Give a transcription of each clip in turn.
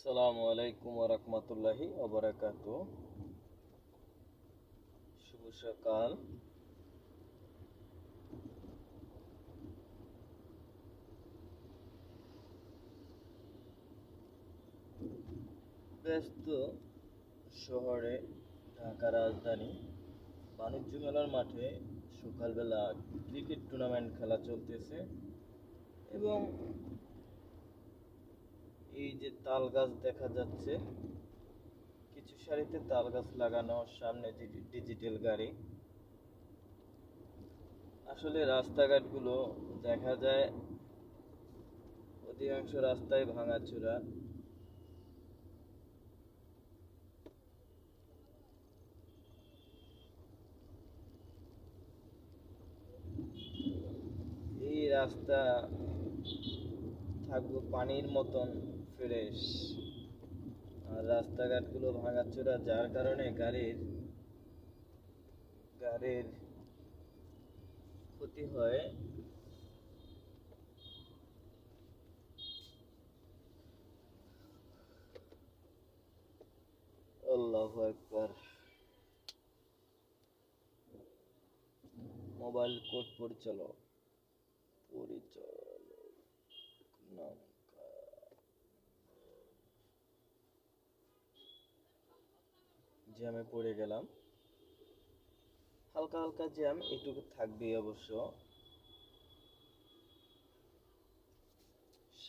আসসালামু আলাইকুম রহমতুল্লাহি ওবরাকাত শুভ সকাল। ব্যস্ত শহরে ঢাকা রাজধানী, বাণিজ্য মেলার মাঠে সকালবেলা ক্রিকেট টুর্নামেন্ট খেলা চলতেছে এবং এই যে তাল গাছ দেখা যাচ্ছে, কিছু সারিতে তাল গাছ লাগানো, সামনে ডিজিটাল গাড়ি। আসলে রাস্তাঘাটগুলো দেখা যায়, অধিকাংশ রাস্তায় ভাঙাচোরা। এই রাস্তা থাকব পানির মতন। ফ্রেশ আর রাস্তাঘাটগুলো ভাঙাচোরা, যার কারণে গাড়ির গাড়ির ক্ষতি হয়। আল্লাহু আকবার। মোবাইল কোড পরিচালক পরিচালক, নাম। জ্যামে পড়ে গেলাম। হালকা হালকা জ্যাম, এটুকু থাকবেই অবশ্য।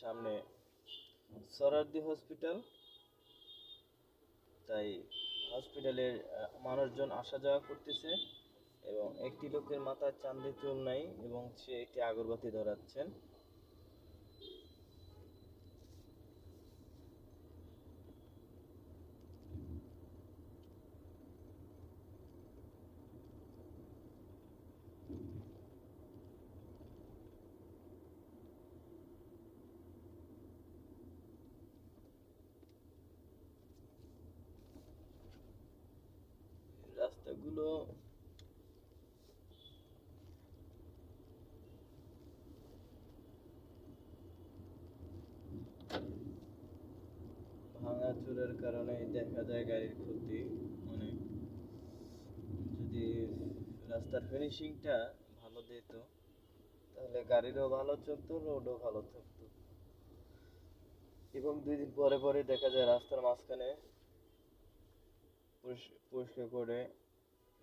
সামনে সরারদি হসপিটাল। তাই হসপিটালের মানুষজন আসা যাওয়া করতেছে এবং একটি লোকের মাথায় চাঁদে চুল নাই এবং সে একটি আগরবাতি ধরাচ্ছেন। রাস্তাগুলো ভাঙাচোরার কারণে দেখা যায় গাড়ির ক্ষতি অনেক যদি রাস্তার ফিনিশিংটা ভালো দিত, তাহলে গাড়িরও ভালো চলতো রোডও ভালো থাকতো। এবং দুই দিন পরে পরে দেখা যায় রাস্তার মাঝখানে পরিষ্কার করে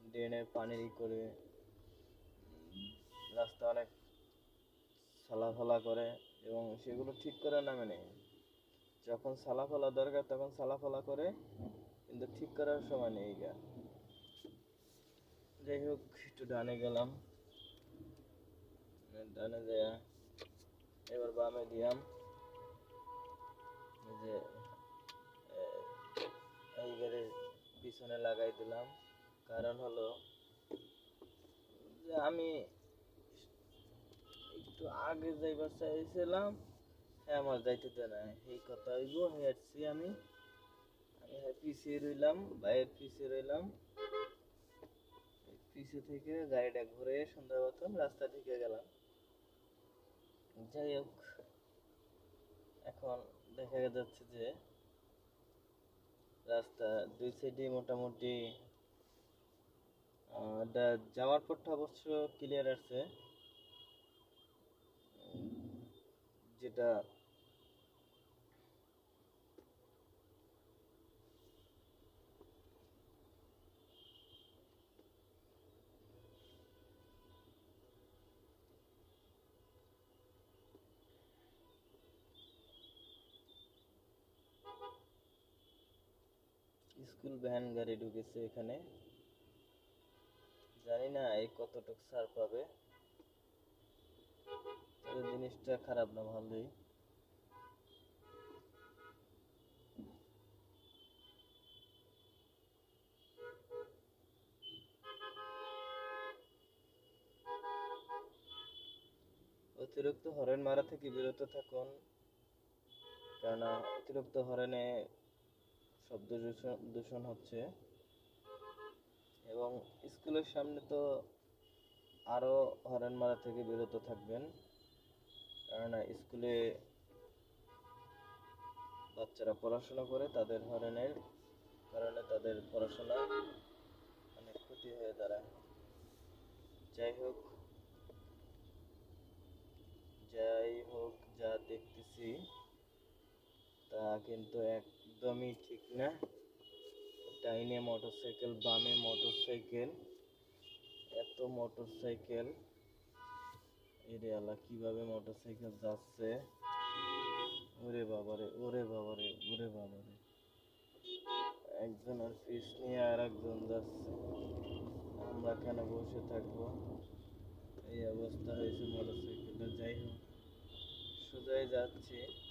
ড্রেনের পানি করে রাস্তা অনেক সালাফালা করে এবং সেগুলো ঠিক করার নামে নেই। যখন সালাফালা দরকার তখন সালাফালা করে, কিন্তু ঠিক করার সময় নেই গা। যাই হোক, একটু ডানে গেলাম। ডানে যায় এবার বামে দিয়াম। যে এই গাড়ির পিছনে লাগাই দিলাম। কারণ হলো যে আমি একটু আগে যাইবার চাইছিলাম হ্যাঁ আমার যাইতে দেয় না। এই কথা হইব হেঁটছি আমি। আমি হ্যাঁ পিছিয়ে রইলাম বাইরের পিছিয়ে রইলাম। এই পিছে থেকে গাড়িটা ঘুরে সন্ধ্যা মতন রাস্তা ঢুকে গেলাম। যাই হোক, এখন দেখা যাচ্ছে যে রাস্তা দুই সাইডে মোটামুটি এটা যাওয়ার পরটা অবশ্য ক্লিয়ার আছে। যেটা স্কুল ভ্যান গাড়ি ঢুকেছে এখানে। জানি না এই কতটুকু ছাড় পাবে। তবে জিনিসটা খারাপ না, ভালোই। অতিরিক্ত হরেন মারা থেকে বিরত থাকুন। কেননা অতিরিক্ত হরেনে শব্দ দূষণ দূষণ হচ্ছে। এবং স্কুলের সামনে তো আরও হরেন মারা থেকে বিরত থাকবেন। কেননা স্কুলে বাচ্চারা পড়াশোনা করে, তাদের হরেনের কারণে তাদের পড়াশোনা অনেক ক্ষতি হয়ে দাঁড়ায়। যাই হোক যাই হোক, যা দেখতেছি তা কিন্তু একদমই ঠিক না। ডাইনে মোটরসাইকেল, বামে মোটরসাইকেল, এত মোটরসাইকেল। এরে আল্লাহ, কীভাবে মোটরসাইকেল যাচ্ছে? ওরে বাবারে ওরে বাবারে ওরে বাবারে। একজন আর পিস নিয়ে আর একজন যাচ্ছে। আমরা কেন বসে থাকব? এই অবস্থা হয়েছে মোটরসাইকেলটা। যাই হোক, সোজাই যাচ্ছি।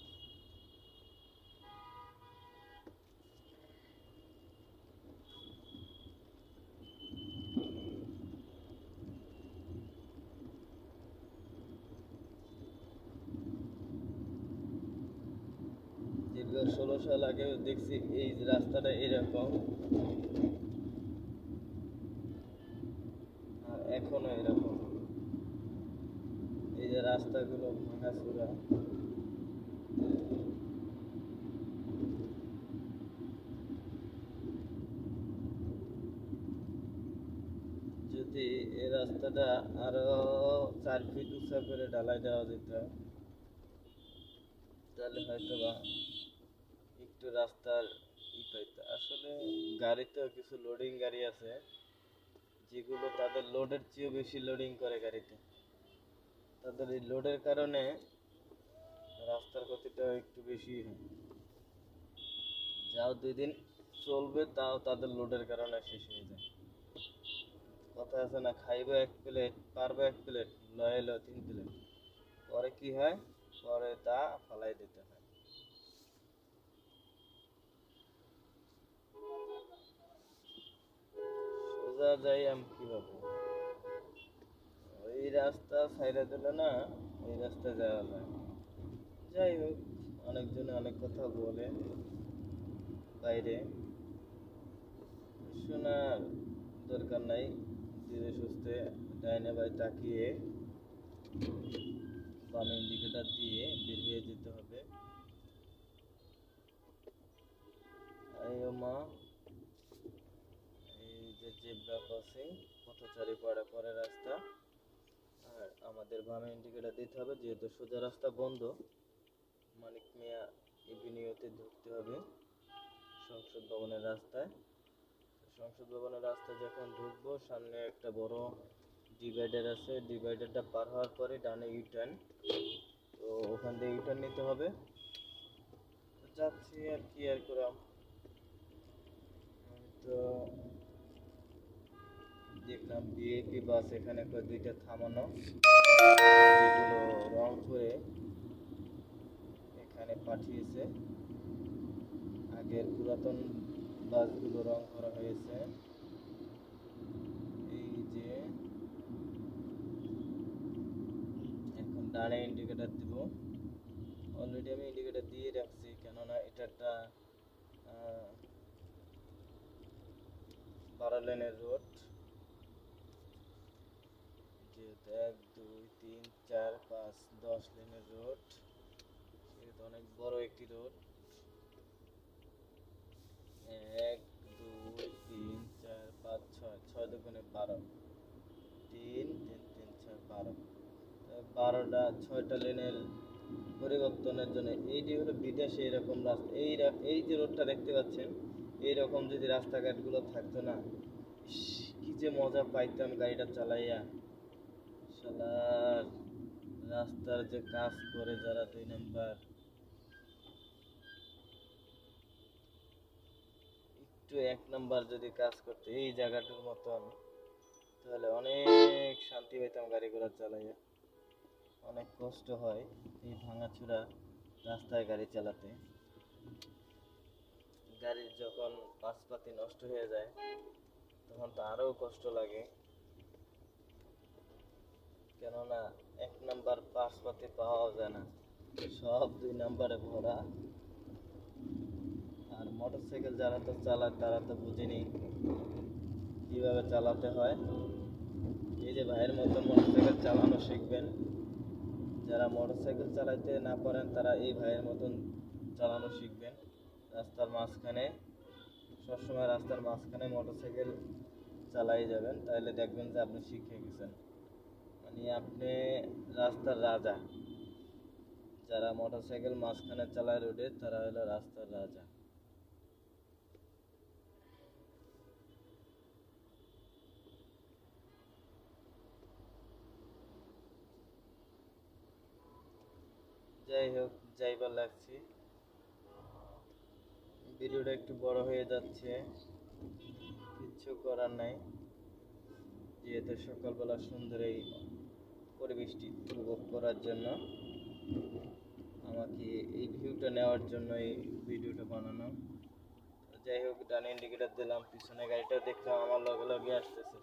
ষোলো সাল আগে দেখছি এই রাস্তাটা এরকম। আর এখনও এরকম। এই যে রাস্তাগুলো ভাঙাচোরা। যদি এই রাস্তাটা আরও চার ফিট উঁচা করে ঢালাই দেওয়া যেত, তাহলে হয়তো বা একটু রাস্তার ই পাইতো। আসলে গাড়িতেও কিছু লোডিং গাড়ি আছে, যেগুলো তাদের লোডের চেয়েও বেশি লোডিং করে গাড়িতে। তাদের এই লোডের কারণে রাস্তার ক্ষতিটা একটু বেশি হয়। যাও দুই দিন চলবে, তাও তাদের লোডের কারণে শেষ হয়ে যায়। কথা আছে না, খাইবে এক প্লেট পারবে এক প্লেট লয়ে লো তিন প্লেট পরে কি হয়? পরে তা ফালাই দিতে হয়। সোজা যাই আমি কীভাবে? ওই রাস্তা সাইডে দিলে না, ওই রাস্তা যাওয়া যায়। যাই হোক, অনেকজনে অনেক কথা বলে বাইরে। শোনার দরকার নাই, ধীরে সুস্থে ডাইনে বাই তাকিয়ে বামে ইন্ডিকেটার দিয়ে বের হয়ে যেতে হবে। ও মা। যে জেব্রা ক্রসিং পাড়া পরে রাস্তা। আর আমাদের বামে ইন্ডিকেটার দিতে হবে, যেহেতু সোজা রাস্তা বন্ধ, মানিক মিয়া এভিনিউতে ঢুকতে হবে সংসদ ভবনের রাস্তায়। সংসদ ভবনের রাস্তায় যখন ঢুকবো, সামনে একটা বড় ডিভাইডার আছে। ডিভাইডারটা পার হওয়ার পরে ডানে ইউটার্ন তো ওখান দিয়ে ইউটার্ন নিতে হবে। যাচ্ছি আর কি আর করাম। তো দেখলাম বিএপি বাস এখানে কয় দুইটা থামানো। রং করে এখানে পাঠিয়েছে। আগের পুরাতন বাসগুলো রং করা হয়েছে। এই যে এখন ডানে ইন্ডিকেটার দিব। অলরেডি আমি ইন্ডিকেটার দিয়ে রাখছি কেননা এটা একটা আহ, বারো লেনের রোড যেহেতু এক, দুই, তিন, চার, পাঁচ, দশ লেনের রোড। সেহেতু অনেক বড় একটি রোড। এক, দুই, তিন, চার, পাঁচ, ছয়। ছয় দোকানে বারো। তিন তিন তিন, ছয়, বারো। বারোটা, ছয়টা লেনের পরিবর্তনের জন্য এইটি হলো বিদেশে এরকম রাস্তা এই এই যে রোডটা দেখতে পাচ্ছেন, এইরকম যদি রাস্তাঘাটগুলো থাকতো না কি যে মজা পাইতাম গাড়িটা চালাইয়া। শালার রাস্তার যে কাজ করে যারা দুই নাম্বার, একটু এক নাম্বার যদি কাজ করতে এই জায়গাটার মতন, তাহলে অনেক শান্তি পেতাম গাড়ি ঘোড়া চালাইয়া। অনেক কষ্ট হয় এই ভাঙাচুরা রাস্তায় গাড়ি চালাতে। গাড়ির যখন পাশপাতি নষ্ট হয়ে যায়, তখন তো আরও কষ্ট লাগে। কেননা এক নাম্বার পাশপাতি পাওয়া যায় না। সব দুই নাম্বারে ভরা। আর মোটরসাইকেল যারা তো চালায়, তারা তো বুঝেনি কীভাবে চালাতে হয়। এই যে ভাইয়ের মতো মোটরসাইকেল চালানো শিখবেন। যারা মোটরসাইকেল চালাইতে না পারেন, তারা এই ভাইয়ের মতন চালানো শিখবেন। রাস্তার মাঝখানে, সবসময় রাস্তার মাঝখানে মোটরসাইকেল চালাই যাবেন। তাহলে দেখবেন যে আপনি শিখে গেছেন। মানে আপনি রাস্তার রাজা। যারা মোটরসাইকেল মাঝখানে চালায় রোডে, তারা হলো রাস্তার রাজা। যাই হোক, যাইবার লাগছি। ভিডিওটা একটু বড় হয়ে যাচ্ছে। কিচ্ছু করার নাই। যেহেতু সকালবেলা সুন্দর এই পরিবেশটি উপভোগ করার জন্য আমাকে এই ভিউটা নেওয়ার জন্য এই ভিডিওটা বানানো। যাই হোক, ডানে ইন্ডিকেটার দিলাম, পিছনে গাড়িটা দেখলাম, আমার লগে লগে আসতেছে।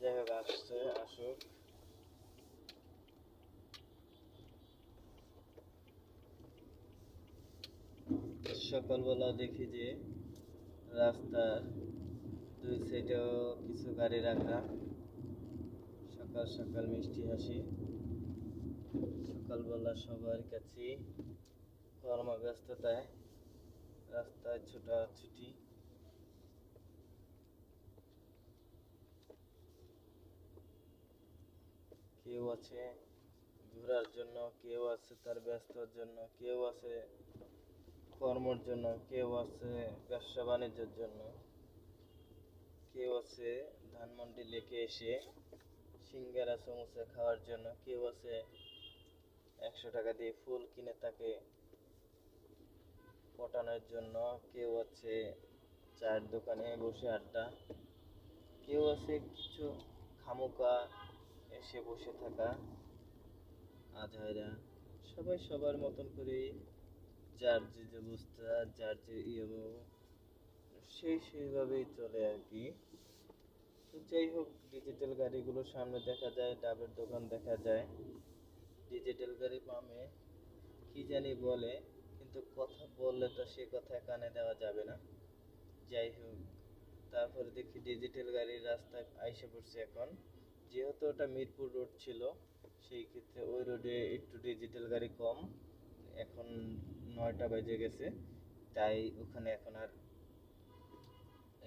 যাই হোক, আসছে, আসুক। সকালবেলা দেখি যে রাস্তার দুই সাইডেও কিছু গাড়ি রাখা। সকাল সকাল মিষ্টি হাসি। সকালবেলা সবার কাছে কর্মব্যস্ততায় রাস্তায় ছোটাছুটি। কেউ আছে ঘোরার জন্য, কেউ আছে তার ব্যস্তর জন্য, কেউ আছে কর্মর জন্য, কেউ আছে ব্যবসা বাণিজ্যের জন্য। কেউ আছে ধানমন্ডি লেকে এসে সিঙ্গারা সমোসা খাওয়ার জন্য কেউ আছে একশো টাকা দিয়ে ফুল কিনে তাকে পটানোর জন্য। কেউ আছে চায়ের দোকানে বসে আড্ডা। কেউ আছে কিছু খামোকা এসে বসে থাকা। আধায়রা সবাই সবার মতন করে যার যে অবস্থা, যার যে ইয়ে সেই সেইভাবেই চলে আর কি। যাই হোক ডিজিটাল গাড়িগুলো সামনে দেখা যায়, ডাবের দোকান দেখা যায়। ডিজিটাল গাড়ি পামে, কি জানি বলে, কিন্তু কথা বললে তো সে কথা কানে দেওয়া যাবে না। যাই হোক, তারপরে দেখি ডিজিটাল গাড়ির রাস্তায় আইসে পড়ছে এখন। যেহেতু ওটা মিরপুর রোড ছিল, সেই ক্ষেত্রে ওই রোডে একটু ডিজিটাল গাড়ি কম। এখন নয়টা বেজে গেছে, তাই ওখানে এখন আর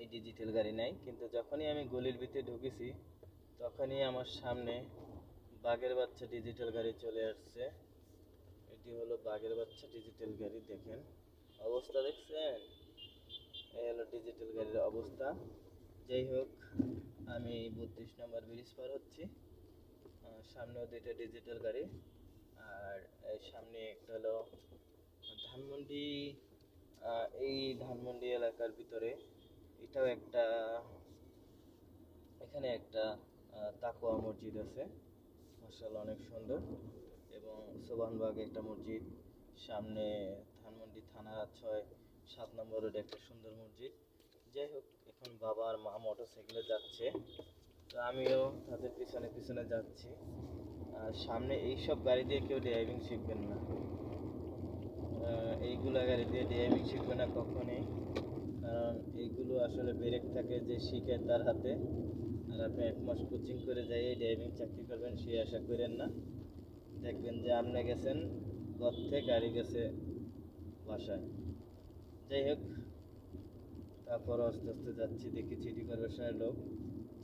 এই ডিজিটাল গাড়ি নাই, কিন্তু যখনই আমি গলির ভিতরে ঢুকেছি, তখনই আমার সামনে বাঘের বাচ্চা ডিজিটাল গাড়ি চলে আসছে। এটি হলো বাঘের বাচ্চা ডিজিটাল গাড়ি, দেখেন। অবস্থা দেখছেন? এই হলো ডিজিটাল গাড়ির অবস্থা। যাই হোক, আমি বত্রিশ নম্বর ব্রিজ পার হচ্ছি। সামনেও দুইটা ডিজিটাল গাড়ি, আর সামনে একটা হলো ধানমন্ডি। এই ধানমন্ডি এলাকার ভিতরে এটাও একটা, এখানে একটা তাকোয়া মসজিদ আছে। মাসাল্লাহ অনেক সুন্দর। এবং সোবানবাগে একটা মসজিদ। সামনে ধানমন্ডি থানা ছয় সাত নম্বর রোডে একটা সুন্দর মসজিদ। যাই হোক, এখন বাবা আর মা মোটর সাইকেলে যাচ্ছে। তো আমিও তাদের পিছনে পিছনে যাচ্ছি। আর সামনে এইসব গাড়ি দিয়ে কেউ ড্রাইভিং শিখবেন না। এইগুলা গাড়ি দিয়ে ড্রাইভিং শিখবে না কখনই। কারণ এইগুলো আসলে ব্রেক থাকে যে শিখে তার হাতে। আর আপনি এক মাস কোচিং করে যাই ড্রাইভিং চাকরি করবেন সেই আশা করেন না। দেখবেন যে আপনি গেছেন, গর্তে গাড়ি গেছে বাসায়। যাই হোক তারপর আস্তে আস্তে যাচ্ছি, দেখি সিটি কর্পোরেশনের লোক,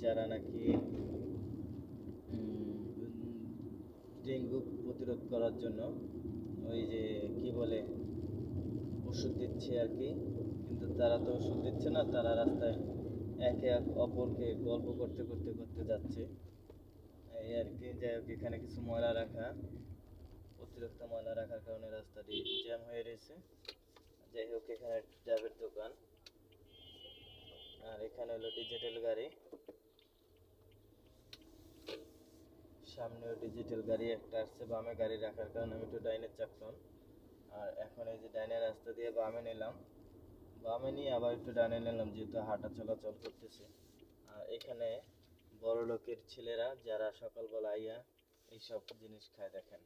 যারা নাকি ডেঙ্গু প্রতিরোধ করার জন্য ওই যে কি বলে, ওষুধ দিচ্ছে আর কি। তারা তো ওষুধ দিচ্ছে না, তারা রাস্তায় একে এক অপরকে গল্প করতে করতে করতে যাচ্ছে। এই আর কি, যাই হোক, এখানে কিছু ময়লা রাখা, অতিরিক্ত ময়লা রাখার কারণে রাস্তাটি জ্যাম হয়ে রয়েছে। যাই হোক, এখানে ডাবের দোকান। আর এখানে হলো ডিজিটাল গাড়ি। সামনেও ডিজিটাল গাড়ি, একটা আসছে বামে গাড়ি রাখার কারণে আমি একটু ডাইনের চাপলাম। আর এখন এই যে ডাইনের রাস্তা দিয়ে বামে নিলাম। বামে নিয়ে আবার একটু ডানে নিলাম, যেহেতু হাঁটা চলাচল করতেছে। আর এখানে বড় লোকের ছেলেরা, যারা সকালবেলা আইয়া এইসব জিনিস খায় দেখেন।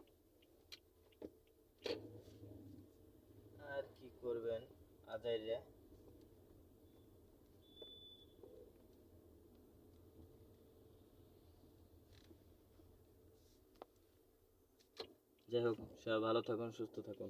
আর কি করবেন আজাইরা? যাই হোক, সবাই ভালো থাকুন, সুস্থ থাকুন।